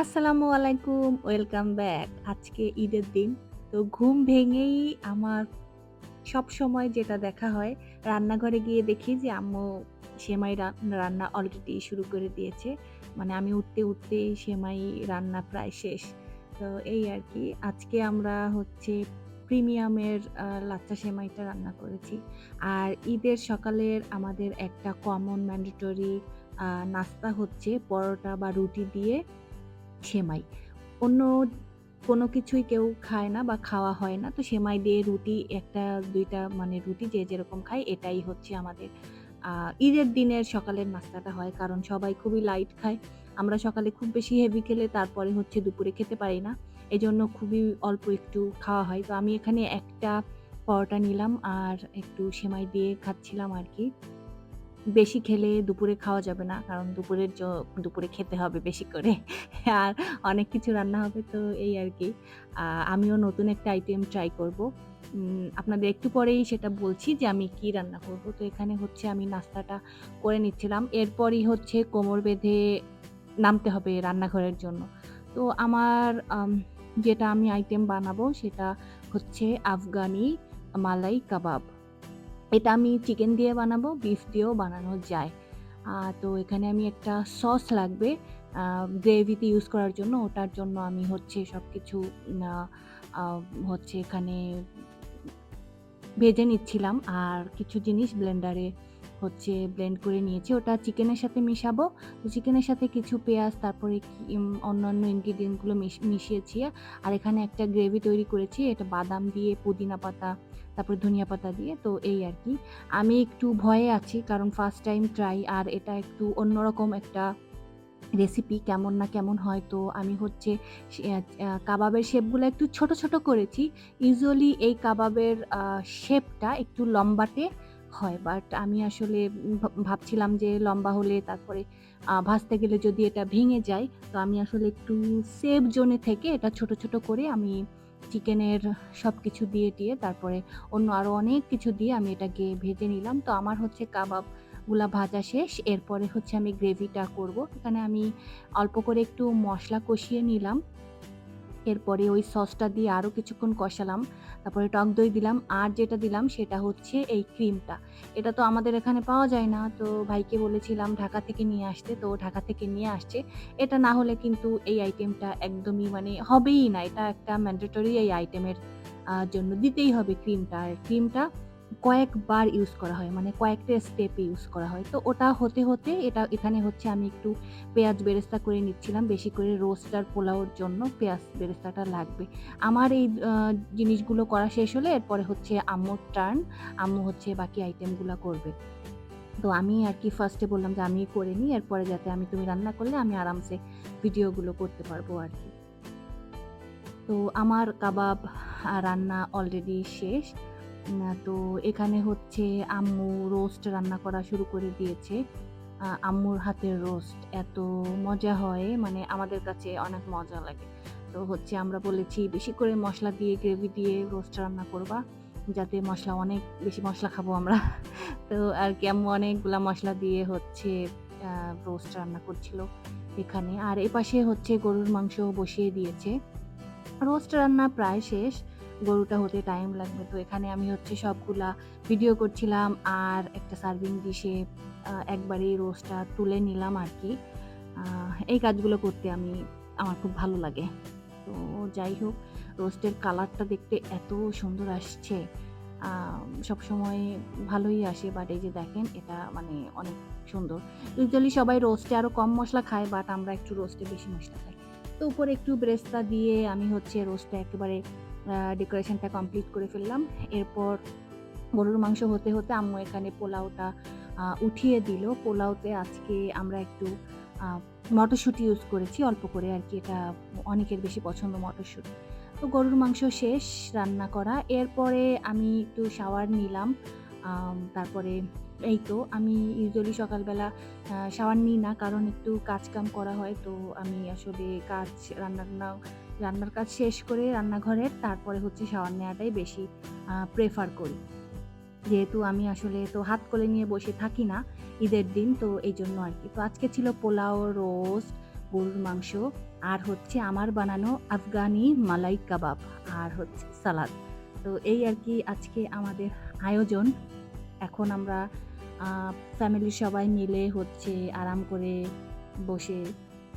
আসসালামু আলাইকুম, welcome back. আজকে ঈদের দিন। তো ঘুম ভেঙেই আমার সবসময় যেটা দেখা হয়, রান্নাঘরে গিয়ে দেখি যে আম্মু সেমাই রান্না অলরেডি শুরু করে দিয়েছে। মানে আমি উঠতে, উঠতেই সেমাই রান্না প্রায় শেষ। তো এই আর কি আজকে আমরা হচ্ছে প্রিমিয়ামের লাচ্চা সেমাইটা রান্না করেছি। আর ঈদের সকালের আমাদের একটা কমন ম্যান্ডেটরি নাস্তা হচ্ছে পরোটা বা রুটি দিয়ে সেমাই। অন্য কোনো কিছুই কেউ খায় না বা খাওয়া হয় না। তো সেমাই দিয়ে রুটি, একটা, দুইটা মানে রুটি যে যেরকম খায়, এটাই হচ্ছে আমাদের ঈদের দিনের সকালের নাস্তাটা হয়। কারণ সবাই খুবই লাইট খায়। আমরা সকালে খুব বেশি হেভি খেলে তারপরে হচ্ছে দুপুরে খেতে পারি না। এজন্য খুবই অল্প একটু খাওয়া হয়। তো আমি এখানে একটা পরোটা নিলাম আর একটু সেমাই দিয়ে খাচ্ছিলাম আরকি। বেশি খেলে দুপুরে খাওয়া যাবে না। কারণ দুপুরের দুপুরে খেতে হবে বেশি করে। আর অনেক কিছু রান্না হবে তো এই আর কি আমিও নতুন একটা আইটেম ট্রাই করব। আপনাদের একটু পরেই সেটা বলছি যে আমি কি রান্না করব। তো এখানে হচ্ছে আমি নাস্তাটা করে নিচ্ছিলাম। এরপরই হচ্ছে কোমর বেঁধে নামতে হবে রান্নাঘরের জন্য। তো আমার যেটা আমি আইটেম বানাবো সেটা হচ্ছে আফগানি মালাই কাবাব। এটা আমি চিকেন দিয়ে বানাবো, বিফ দিয়েও বানানো যায়। তো এখানে আমি একটা সস লাগবে গ্রেভিতে ইউজ করার জন্য। ওটার জন্য আমি হচ্ছে সব কিছু হচ্ছে এখানে ভেজে নিচ্ছিলাম। আর কিছু জিনিস ব্লেন্ডারে হচ্ছে ব্লেন্ড করে নিয়েছি। ওটা চিকেনের সাথে মিশাবো। তো চিকেনের সাথে কিছু পেঁয়াজ তারপরে অন্যান্য ইনগ্রিডিয়েন্টগুলো মিশ মিশিয়েছি। আর এখানে একটা গ্রেভি তৈরি করেছি। এটা বাদাম দিয়ে, পুদিনা পাতা, তারপরে ধনিয়া পাতা দিয়ে। তো এই আর কি আমি একটু ভয়ে আছি কারণ ফার্স্ট টাইম ট্রাই আর এটা একটু অন্যরকম একটা রেসিপি কেমন না কেমন হয়। তো আমি হচ্ছে কাবাবের শেপগুলো একটু ছোট, ছোট করেছি। ইউজুয়ালি এই কাবাবের শেপটা একটু লম্বাটে হয়। বাট আমি আসলে ভাবছিলাম যে লম্বা হলে তারপরে ভাজতে গেলে যদি এটা ভেঙে যায়, তো আমি আসলে একটু সেফ জোনে থেকে এটা ছোট, ছোট করে আমি চিকেনের সব কিছু দিয়ে দিয়ে তারপরে অন্য আরও অনেক কিছু দিয়ে আমি এটাকে ভেজে নিলাম। তো আমার হচ্ছে কাবাবগুলা ভাজা শেষ। এরপরে হচ্ছে আমি গ্রেভিটা করব। এখানে আমি অল্প করে একটু মশলা কষিয়ে নিলাম। এরপরে ওই সসটা দিয়ে আরও কিছুক্ষণ কষালাম। তারপরে টক দই দিলাম। আর যেটা দিলাম সেটা হচ্ছে এই ক্রিমটা। এটা তো আমাদের এখানে পাওয়া যায় না। তো ভাইকে বলেছিলাম ঢাকা থেকে নিয়ে আসতে। তো ঢাকা থেকে নিয়ে আসছে। এটা না হলে কিন্তু এই আইটেমটা একদমই মানে হবেই না। এটা একটা ম্যান্ডেটরি এই আইটেমের জন্য দিতেই হবে ক্রিমটা। আর ক্রিমটা কয়েকবার ইউজ করা হয়। মানে কয়েকটা স্টেপে ইউজ করা হয়। তো ওটা হতে, হতে এটা এখানে হচ্ছে আমি একটু পেঁয়াজ বেরেস্তা করে নিচ্ছিলাম। বেশি করে রোস্ট আর পোলাওর জন্য পেঁয়াজ বেরেস্তাটা লাগবে। আমার এই জিনিসগুলো করা শেষ হলে এরপরে হচ্ছে আম্মুর টার্ন। আম্মু হচ্ছে বাকি আইটেমগুলো করবে। তো আমি আর কি ফার্স্টে বললাম যে আমিই করে নিই। এরপরে যাতে আমি তুমি রান্না করলে আমি আরামসে ভিডিওগুলো করতে পারব আর কি তো আমার কাবাব রান্না অলরেডি শেষ। তো এখানে হচ্ছে আম্মু রোস্ট রান্না করা শুরু করে দিয়েছে। আম্মুর হাতের রোস্ট এত মজা হয় মানে আমাদের কাছে অনেক মজা লাগে। তো হচ্ছে আমরা বলেছি, বেশি করে মশলা দিয়ে গ্রেভি দিয়ে রোস্ট রান্না করবা। যাতে মশলা অনেক বেশি মশলা খাব আমরা। তো আর কি, আম্মু অনেকগুলা মশলা দিয়ে হচ্ছে রোস্ট রান্না করছিল এখানে। আর এপাশে হচ্ছে গরুর মাংস বসিয়ে দিয়েছে। রোস্ট রান্না প্রায় শেষ। গরুটা হতে টাইম লাগবে। তো এখানে আমি হচ্ছে সবগুলা ভিডিও করছিলাম আর একটা সার্ভিং ডিশে একবারেই রোস্টটা তুলে নিলাম আর কি এই কাজগুলো করতে আমি, আমার খুব ভালো লাগে। তো যাই হোক, রোস্টের কালারটা দেখতে এত সুন্দর আসছে। সবসময় ভালোই আসে বাট এই যে দেখেন, এটা মানে অনেক সুন্দর। ইউজুয়ালি সবাই রোস্টে আরও কম মশলা খায় বাট আমরা একটু রোস্টে বেশি মশলা খাই। তো উপরে একটু বেরেস্তা দিয়ে আমি হচ্ছে রোস্টটা একেবারে ডেকোরেশনটা কমপ্লিট করে ফেললাম। এরপর গরুর মাংস হতে, হতে আম্মু এখানে পোলাওটা উঠিয়ে দিল। পোলাওতে আজকে আমরা একটু মটরশুঁটি ইউজ করেছি অল্প করে আর কি এটা অনেকের বেশি পছন্দ মটরশুঁটি। তো গরুর মাংস শেষ রান্না করা। এরপরে আমি একটু শাওয়ার নিলাম। তারপরে এই তো আমি ইউজুয়ালি সকালবেলা শাওয়ার নিই না। কারণ একটু কাজ-কাম করা হয়। তো আমি আসলে কাজ রান্না-টান্না রান্নার কাজ শেষ করে রান্নাঘরের তারপরে হচ্ছে শাওয়ার নেওয়াটাই বেশি প্রেফার করি। যেহেতু আমি আসলে তো হাত কোলে নিয়ে বসে থাকি না ঈদের দিন তো এই জন্য আর কি। তো আজকে ছিল পোলাও, রোস্ট, গরুর মাংস আর হচ্ছে আমার বানানো আফগানি মালাই কাবাব আর হচ্ছে সালাদ। তো এই আর কি আজকে আমাদের আয়োজন। এখন আমরা ফ্যামিলির সবাই মিলে হচ্ছে আরাম করে বসে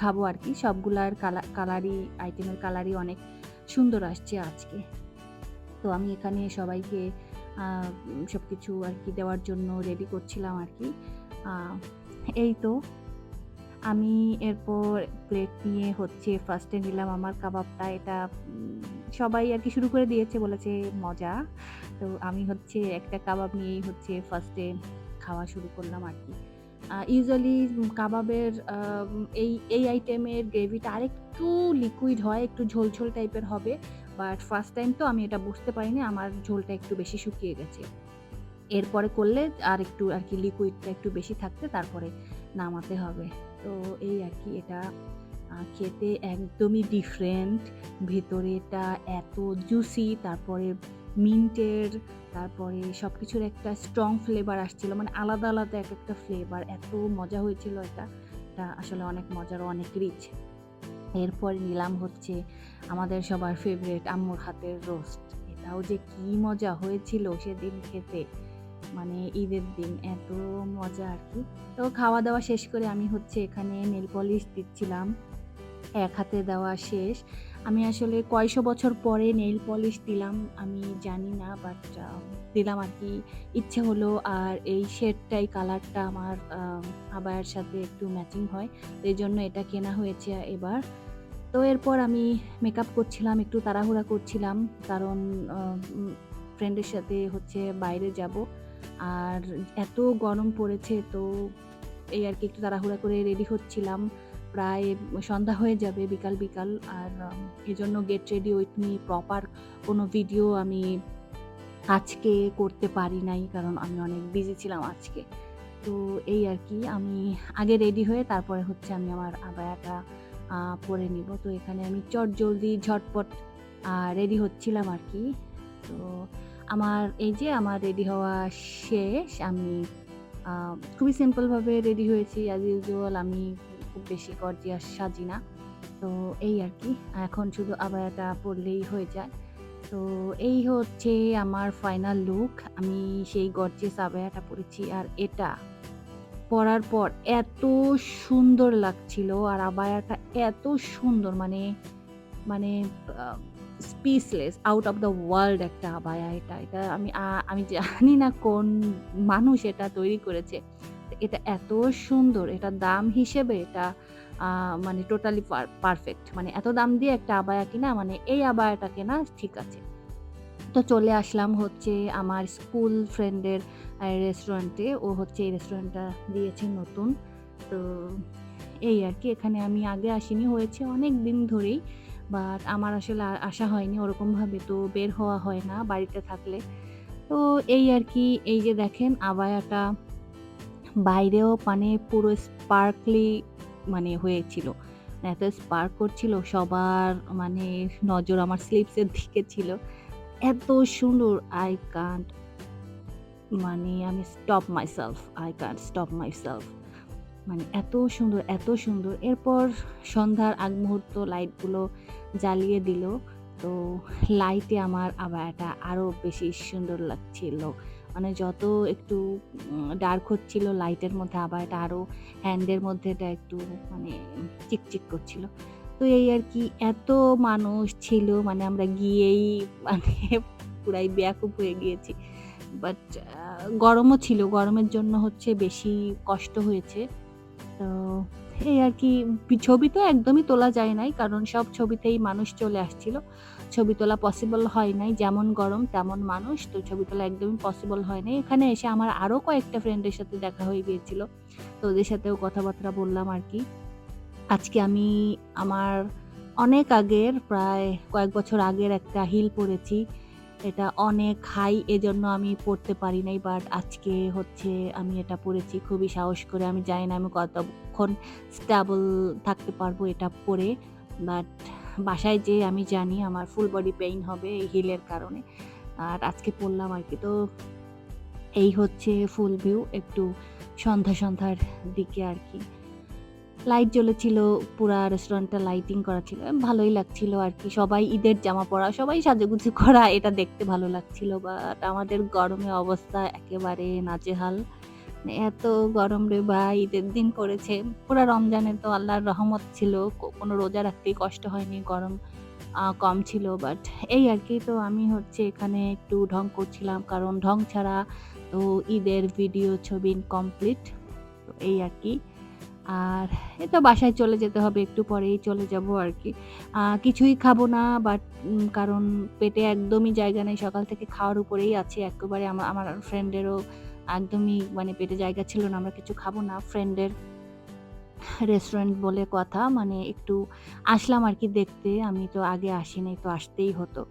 খাব আর কি। সবগুলার কালা, কালারই, আইটেমের কালারই অনেক সুন্দর আসছে আজকে। তো আমি এখানে সবাইকে সব কিছু আর কি দেওয়ার জন্য রেডি করছিলাম আর কি। এই তো। আমি এরপর প্লেট নিয়ে হচ্ছে ফার্স্টে নিলাম আমার কাবাবটা। এটা সবাই আর কি শুরু করে দিয়েছে, বলেছে মজা। তো আমি হচ্ছে একটা কাবাব নিয়েই হচ্ছে ফার্স্টে খাওয়া শুরু করলাম আর কি। ইউজুয়ালি কাবাবের এই এই আইটেমের গ্রেভিটা আরেকটু লিকুইড হয়, একটু ঝোল ঝোল টাইপের হবে। বাট ফার্স্ট টাইম তো আমি এটা বুঝতে পারিনি, আমার ঝোলটা একটু বেশি শুকিয়ে গেছে। এরপরে করলে আর একটু আর কি লিকুইডটা একটু বেশি থাকতে তারপরে নামাতে হবে। তো এই আর কি এটা খেতে একদমই ডিফারেন্ট ভেতরে এটা এত জুসি তারপরে মিন্টের, তারপরে সব কিছুর একটা স্ট্রং ফ্লেভার আসছিল মানে আলাদা আলাদা এক একটা ফ্লেভার এত মজা হয়েছিল এটা। এটা আসলে অনেক মজার অনেক রিচ এরপরে নিলাম হচ্ছে আমাদের সবার ফেভারিট আম্মুর হাতের রোস্ট এটাও যে কি মজা হয়েছিল সেদিন খেতে। মানে ঈদের দিন এত মজা আর কি। তো খাওয়া দাওয়া শেষ করে আমি হচ্ছে এখানে নেল পলিশ দিচ্ছিলাম। এক হাতে দেওয়া শেষ। আমি আসলে কয়শো বছর পরে নেইল পলিশ দিলাম, আমি জানি না বাট দিলাম আর কি। ইচ্ছে হলো আর এই শেডটাই কালারটা আমার আবায়ের সাথে একটু ম্যাচিং হয় এই জন্য এটা কেনা হয়েছে এবার। তো এরপর আমি মেকআপ করছিলাম, একটু তাড়াহুড়া করছিলাম, কারণ ফ্রেন্ডের সাথে হচ্ছে বাইরে যাব। আর এত গরম পড়েছে, তো এই আর কি একটু তাড়াহুড়া করে রেডি হচ্ছিলাম। প্রায় সন্ধ্যা হয়ে যাবে বিকাল বিকাল, আর এই জন্য get ready with me proper কোনো ভিডিও আমি আজকে করতে পারি নাই, কারণ আমি অনেক বিজি ছিলাম আজকে। তো এই আর কি, আমি আগে রেডি হয়ে তারপরে হচ্ছে আমি আমার আবায়াটা পরে নিব। তো এখানে আমি চট জলদি, ঝটপট রেডি হচ্ছিলাম আর কি। তো আমার, এই যে আমার রেডি হওয়া শেষ, আমি খুবই সিম্পলভাবে রেডি হয়েছি অ্যাজ ইউজুয়াল আমি খুব বেশি গর্জিয়াস সাজি না। তো এই আর কি, এখন শুধু আবায়াটা পরলেই হয়ে যায়। তো এই হচ্ছে আমার ফাইনাল লুক আমি সেই গর্জিয়াস আবায়াটা পরেছি। আর এটা পরার পর এত সুন্দর লাগছিল, আর আবায়াটা এত সুন্দর মানে মানে speechless out of the world একটা আবায়া এটা। এটা আমি আমি জানি না কোন মানুষ এটা তৈরি করেছে। এটা এত সুন্দর, এটা দাম হিসেবে এটা মানে টোটালি পারফেক্ট মানে এত দাম দিয়ে একটা আবায়া কিনা মানে এই আবায়াটা কেনা ঠিক আছে। তো চলে আসলাম হচ্ছে আমার স্কুল ফ্রেন্ডের রেস্টুরেন্টে ও হচ্ছে এই রেস্টুরেন্টটা দিয়েছে নতুন। তো এই আর কি, এখানে আমি আগে আসিনি, হয়েছে অনেক দিন ধরেই। বাট আমার আসলে আসা হয়নি ওরকমভাবে, তো বের হওয়া হয় না বাড়িতে থাকলে। তো এই আর কি, এই যে দেখেন আবায়াটা বাইরেও মানে পুরো স্পার্কলি মানে হয়েছিল। এত স্পার্ক করছিল, সবার মানে নজর আমার স্লিপসের দিকে ছিল। এত সুন্দর আই কান্ট মানে আমি stop myself I can't stop myself মানে এত সুন্দর এত সুন্দর। এরপর সন্ধ্যার আগ মুহূর্ত লাইটগুলো জ্বালিয়ে দিল। তো লাইটে আমার আবার এটা আরও বেশি সুন্দর লাগছিল। মানে যত একটু ডার্ক হচ্ছিল লাইটের মধ্যে আবার এটা আরও হ্যান্ডের মধ্যে এটা একটু মানে চিকচিক করছিল। তো এই আর কি, এত মানুষ ছিল মানে আমরা গিয়েই মানে পুরাই ব্যাকুপ হয়ে গিয়েছি। বাট গরমও ছিল, গরমের জন্য হচ্ছে বেশি কষ্ট হয়েছে। তো এই আর কি, ছবি তো একদমই তোলা যায় নাই, কারণ সব ছবিতেই মানুষ চলে আসছিল। ছবি তোলা পসিবল হয় নাই, যেমন গরম, তেমন মানুষ, তো ছবি তোলা একদমই পসিবল হয় নাই। এখানে এসে আমার আরও কয়েকটা ফ্রেন্ডের সাথে দেখা হয়ে গিয়েছিল, তো ওদের সাথেও কথাবার্তা বললাম আর কি। আজকে আমি আমার অনেক আগের, প্রায় কয়েক বছর আগের একটা হিল পরেছি এটা অনেক হাই এজন্য আমি পড়তে পারি নাই বাট আজকে হচ্ছে আমি এটা পড়েছি, খুবই সাহস করে। আমি জানি না আমি কতক্ষণ স্টেবল থাকতে পারব এটা পরে বাট বাসায় যে আমি জানি আমার ফুল বডি পেইন হবে এই হিলের কারণে। আর আজকে পড়লাম আর কি, তো এই হচ্ছে ফুল ভিউ একটু সন্ধ্যা সন্ধ্যার দিকে আর কি। লাইট জ্বলেছিল, পুরা রেস্টুরেন্টটা লাইটিং করা ছিল। ভালোই লাগছিল আর কি সবাই ঈদের জামা পরা, সবাই সাজুগুজু করা এটা দেখতে ভালো লাগছিল। বাট আমাদের গরমে অবস্থা একেবারে নাজেহাল। মানে এত গরম রে ভাই! ঈদের দিন পড়েছে। পুরা রমজানে তো আল্লাহর রহমত ছিল। কোনো রোজা রাখতেই কষ্ট হয়নি। গরম কম ছিল। বাট এই আর কি তো আমি হচ্ছে এখানে একটু ঢং করছিলাম। কারণ ঢং ছাড়া তো ঈদের ভিডিও ছবি ইনকমপ্লিট। তো এই আরকি। আর এই তো বাসায় চলে যেতে হবে। একটু পরেই চলে যাব আর কি কিছুই খাব না বাট কারণ পেটে একদমই জায়গা নেই। সকাল থেকে খাওয়ার উপরেই আছি একেবারে। আমার আমার ফ্রেন্ডেরও একদমই মানে পেটে জায়গা ছিল না। আমরা কিছু খাব না। ফ্রেন্ডের রেস্টুরেন্ট বলে কথা। মানে একটু আসলাম আর কি দেখতে। আমি তো আগে আসি নাই, তো আসতেই হতো।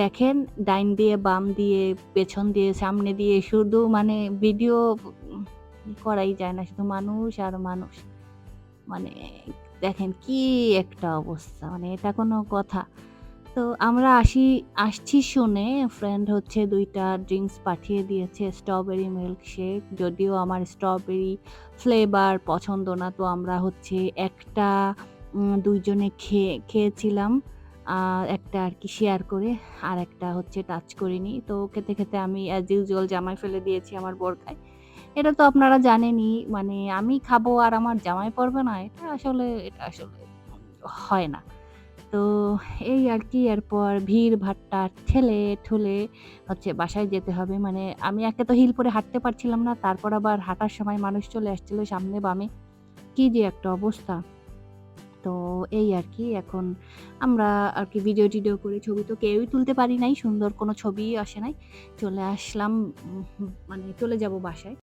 দেখেন ডাইন দিয়ে, বাম দিয়ে, পেছন দিয়ে, সামনে দিয়ে শুধু মানে ভিডিও করাই যায় না। শুধু মানুষ আর মানুষ। মানে দেখেন কি একটা অবস্থা। মানে এটা কোনো কথা? তো আমরা আসি আসছি শুনে ফ্রেন্ড হচ্ছে দুইটা ড্রিঙ্কস পাঠিয়ে দিয়েছে। Strawberry milkshake. যদিও আমার স্ট্রবেরি ফ্লেভার পছন্দ না। তো আমরা হচ্ছে একটা দুইজনে খেয়ে খেয়েছিলাম। একটা আরকি শেয়ার করে। আর একটা হচ্ছে টাচ করিনি। তো খেতে, খেতে আমি অ্যাজ ইউজুয়াল জামায় ফেলে দিয়েছি, আমার বর খায়। এটা তো আপনারা জানেনই। মানে আমি খাব আর আমার জামাই পড়বে না। এটা আসলে এটা আসলে হয় না। তো এই আর কি, এরপর ভিড়-ভাট্টা ঠেলে-ঠুলে হচ্ছে বাসায় যেতে হবে। মানে আমি একে তো হিল পরে হাঁটতে পারছিলাম না। তারপর আবার হাঁটার সময় মানুষ চলে আসছিল সামনে বামে। কি যে একটা অবস্থা। তো এই আর কি, এখন আমরা আর কি ভিডিও-টিডিও করে ছবি তো কেউই তুলতে পারি নাই। সুন্দর কোনো ছবিই আসে নাই। চলে আসলাম মানে চলে যাব বাসায়।